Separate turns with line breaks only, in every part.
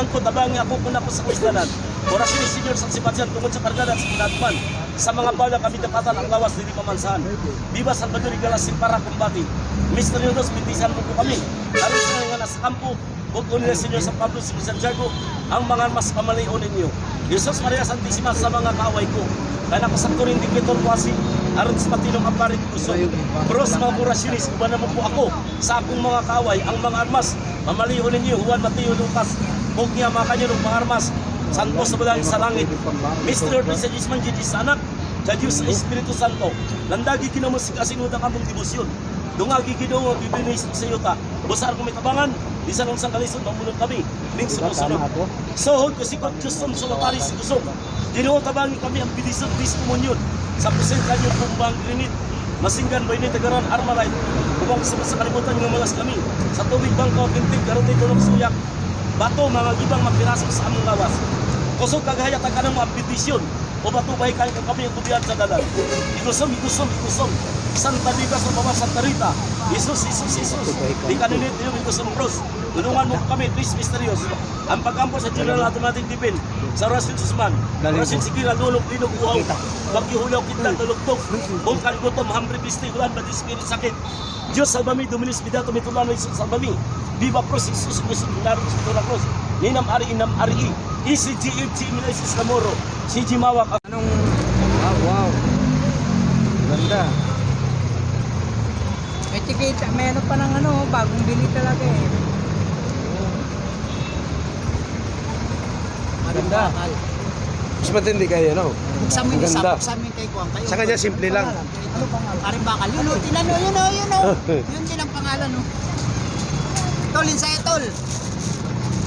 man ko tabangi ako kung ako sa kusdanan. Orasyon ni Senyor sa Sebastian tungkol sa kargadan sa pinatman. Sa mga bala kami dapatan ang lawas dili pamansahan. Viva Salvador Igalasin para kumbati. Mr. Yodos, bintisan mo po kami. Aron sa nga nasa kampo, Huwag ko nila Senyor sa Pablo si Santiago ang mga mas kamalion ninyo. Jesus Maria Santissima sa mga kaaway ko. Kaya nakasakto rin diktator ko asi aron sa patilong amparit puso. Pero sa mga kurasyonis, iba naman po ako sa akong mga kaaway, ang mga armas, mamaliho ninyo, Juan Mateo Lucas, mga kanyo ng mga armas, Santo sa langit. Mr. Lord, sa Diyos man, Diyos sa anak, sa Espiritu Santo, landagi kinamusik asinuda kamong debosyon. Dungagi ginoo ang bibinis sa yuta. Busar ko may tabangan, di sa nung sang kalisod, mamunod kami. Ning sumusunod. Sohod ko si Kop Juston Sulatari si Kusog. Ginoo tabangi kami ang bilisod bis kumunyon. Sa present kanyo pumbang grinit. Masinggan ba ini tagaran armalite. Ubang sa kalibutan nga malas kami. Sa tubig bangko, tintig, garote, tulog suyak. Bato, mga gibang magpiraso sa among lawas. Kusog kagahayat ang kanang mga petisyon. O ba kayo kami ang tubiyan sa dalan. Igusom, igusom, igusom. Santa Liga sa baba Santa Rita. Isus, Isus, Isus. Di ka ninit yung igusom cross. Tulungan mo kami, Chris Mysterious. Ang pagkampo sa General Automatic Dipin, sa Rasin Susman, Rasin Sikira, Lulog, Linog, Uhaw, Bagyuhulaw, Kitlan, Tulugtog, Bungkan, Gutom, Hambre, Pisti, Ulan, Badi, Spirit, Sakit. Diyos, Salbami, Dominis, Bidato, Mitulano, Isus, Salbami. Viva Cross, Isus, Isus, Milaro, Isus, Cross. Ninam, Ari, Inam, Ari, ECG, EG, Milasis, Lamoro, CG Mawak,
Anong... Wow, wow. Ganda.
May tikita, may ano pa ng ano, bagong bili talaga eh.
Ganda. Mas matindi kayo, no?
Sa amin
Ang ganda.
sa amin kay Kuang kayo.
Sa kanya, simple lang.
Ano pangalan? Karin bakal. Yun o, tinan o, yun o, yun. Yun din ang pangalan o. Tol, yun sa'yo, Tol.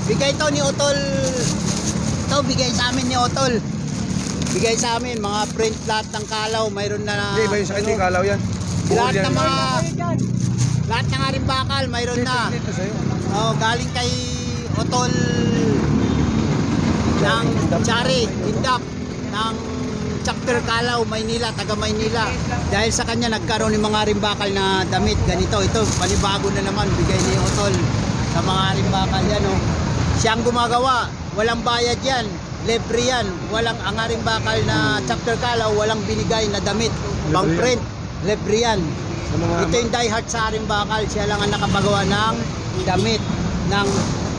Bigay to ni Otol. Ito, bigay sa amin ni Otol. Bigay sa amin, mga print lahat ng kalaw. Mayroon na...
Hindi, ba yung sa kanya, kalaw yan? Buol
Lahat
yan.
ng mga... Lahat ng aring bakal, mayroon na.
Dito sa'yo.
Oh, galing kay Otol ng Chari, Indap, ng Chapter Kalaw, Maynila, taga Maynila. Dahil sa kanya nagkaroon ng mga rimbakal na damit. Ganito, ito, panibago na naman, bigay ni Otol sa mga rimbakal yan. Oh. Siya ang gumagawa, walang bayad yan, libre yan. Walang ang rimbakal na Chapter Kalaw, walang binigay na damit. Pang print, libre yan. Ito yung diehard sa aring bakal. Siya lang ang nakapagawa ng damit ng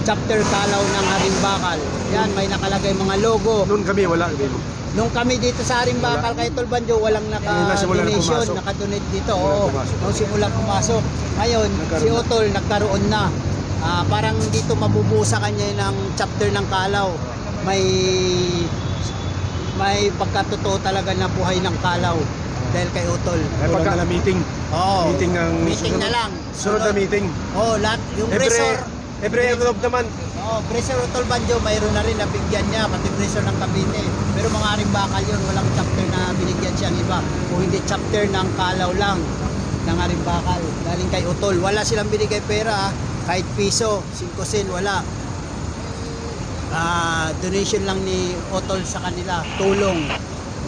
chapter kalaw ng Haring Bakal. Yan, may nakalagay mga logo.
Noon kami, wala. Mo.
Nung kami dito sa Haring Bakal kay Tolbanjo, walang
Eh, na
naka-donation,
pumasok.
naka-donate dito. Oo, nung simula pumasok. Ngayon, si
na.
Otol nagkaroon na. Ah, parang dito mabubuo sa kanya ng chapter ng kalaw. May may pagkatotoo talaga na buhay ng kalaw dahil kay Otol.
Ay, pagka na meeting.
Oo.
Meeting ng...
Meeting na lang.
Sunod na meeting.
Oh, lahat yung
Every...
resort.
Every envelope naman.
Oh, Brescer Utol Banjo, mayroon na rin nabigyan niya, pati Brescer ng Cavite. Pero mga aring bakal yun, walang chapter na binigyan siya ng iba. Kung hindi chapter ng kalaw lang ng aring bakal. Galing kay Utol. Wala silang binigay pera, ah. kahit piso, 5 sen, wala. Ah, donation lang ni Utol sa kanila, tulong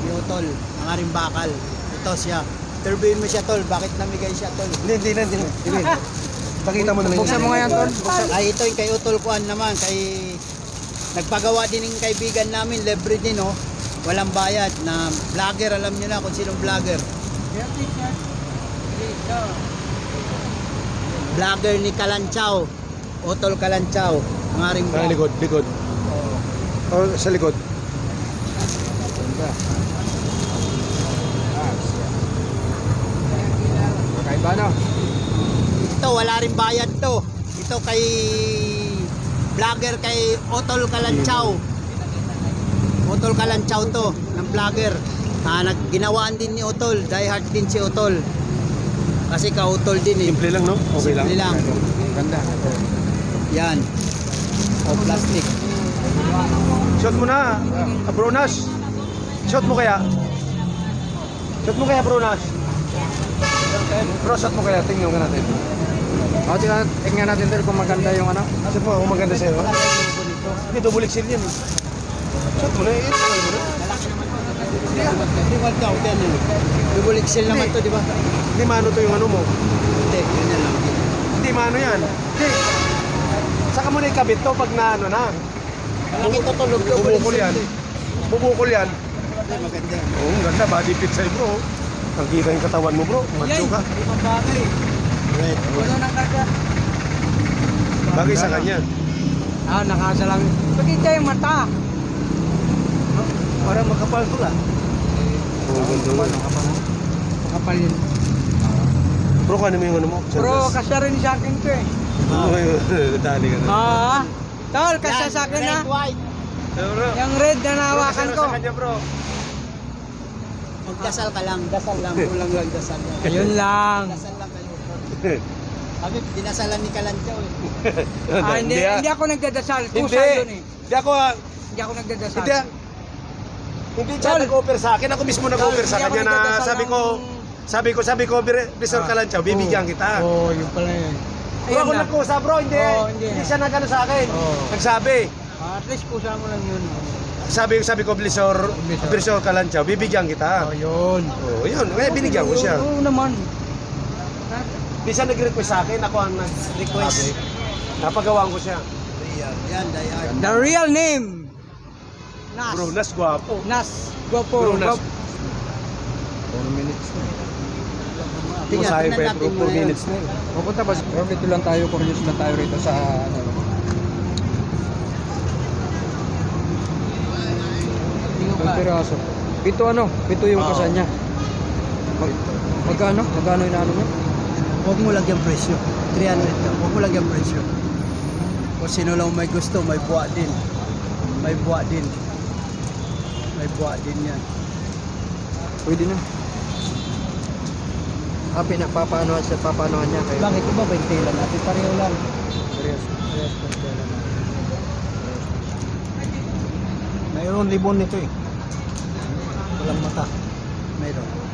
ni Utol, ng aring bakal. Ito siya. Interviewin mo siya, Tol. Bakit namigay siya, Tol?
Hindi, hindi hindi na. Hindi. Pakita mo na lang.
Buksan mo nga yan, Tol. Buksan.
Ay, ito yung kay Utol Kuan naman, kay nagpagawa din ng kaibigan namin, libre din oh. Walang bayad na vlogger, alam niyo na kung sinong vlogger. Vlogger ni Kalanchaw, Utol Kalanchaw, ang aring
Sa likod, likod. Oh, sa likod. Ganda. Kakaiba na.
Ito, wala rin bayad to. Ito kay vlogger kay Otol Kalanchaw. Otol Kalanchaw to, ng vlogger. Ah, nag, ginawaan din ni Otol, die hard din si Otol. Kasi ka-Otol din eh.
Simple lang, no? Okay.
Simple lang.
Ganda.
Yan. O plastic.
Shot mo na, ah, Brunas. Shot mo kaya? Shot mo kaya, Brunas? Bro, shot mo kaya, tingnan ka natin.
O, tingnan, tingnan natin Tol kung maganda yung ano.
Kasi po, kung maganda sa'yo. Hindi, double XL yan. eh. Shot mo na, eh. Tagal mo na.
Hindi wag daw, yan yun. Double XL naman to, di ba?
Hindi mano to yung ano mo.
Hindi, yun na lang.
Hindi mano yan. Hindi. Saka mo na ikabit to pag na ano na.
Malaki to tulog ko.
Bubukol yan. Bubukol yan.
Maganda yan.
Oo, ang ganda. Body fit sa'yo bro. Ang kita yung katawan mo bro. Macho ka.
Limang bagay. Red.
Ano nang karga?
Bagay sa kanya.
Ah, nakasa lang. Pagkita yung mata.
Parang makapal ko lang.
Mo.
Makapal yun.
Bro, kano mo yung ano mo?
Bro, kasya rin sa akin to eh.
Oo, dali ka na.
Ah, tol, kasya
Yan,
sa akin ha.
Red, white.
Bro,
Yung red na nahawakan
bro,
ko.
sa kanya bro.
Magdasal ka lang. Dasal lang. Kulang lang dasal lang.
Yun lang.
Dasal. Kami, dinasalan ni Kalanchaw eh.
Ah, hindi,
ah.
hindi ako nagdadasal.
Hindi.
Kusa yun eh.
Hindi ako, ah,
Hindi ako nagdadasal.
hindi, ah. hindi siya
Tol.
nag-offer sa akin. Ako mismo nag-offer sa
Hindi ako
kanya na
nagdadasal
sabi
ng-
ko, sabi ko, sabi ko, Resort
Ah.
Kalanchaw, bibigyan kita.
Oo, oh, yun pala yun. Ayun
ako
na.
nagkusa bro, hindi.
Oo, hindi.
hindi siya nagano sa akin.
Oo.
Nagsabi.
Ah, at least kusa mo lang yun.
Sabi sabi ko, Blisor,
Blisor.
Blisor Kalanchaw, bibigyan kita.
Oh, yun.
Oh, yun. Kaya binigyan ko siya.
Oo naman.
Di siya nag-request sa akin, ako ang nag-request.
Request.
Napagawaan ko siya.
Yan, yan, dayard.
The real name. Nas.
Bro, nas guwapo.
Nas. Gopo.
Bro, Nas.
Gop-
4 minutes na.
Tingnan, tingnan
pa
natin
bro,
muna
4
yun.
minutes na yun.
Pupunta ba? Pero dito lang tayo, curious lang tayo rito sa ano. Ang piraso. Pito ano? Pito yung
Oo.
kasa niya. Mag, magkano? Magkano yung ano niya?
Huwag mo lagyan presyo. 300 ka. Huwag mo lagyan presyo. Kung sino lang may gusto, may buwa din. May buwa din. May buwa din yan.
Pwede na. Ah, pinagpapaanohan siya, papaanohan niya kayo.
Bakit iba ba yung tela natin? Pareho lang.
Serious.
Parehas pa yung tela natin. Mayroon libon nito eh. Walang mata. Mayroon.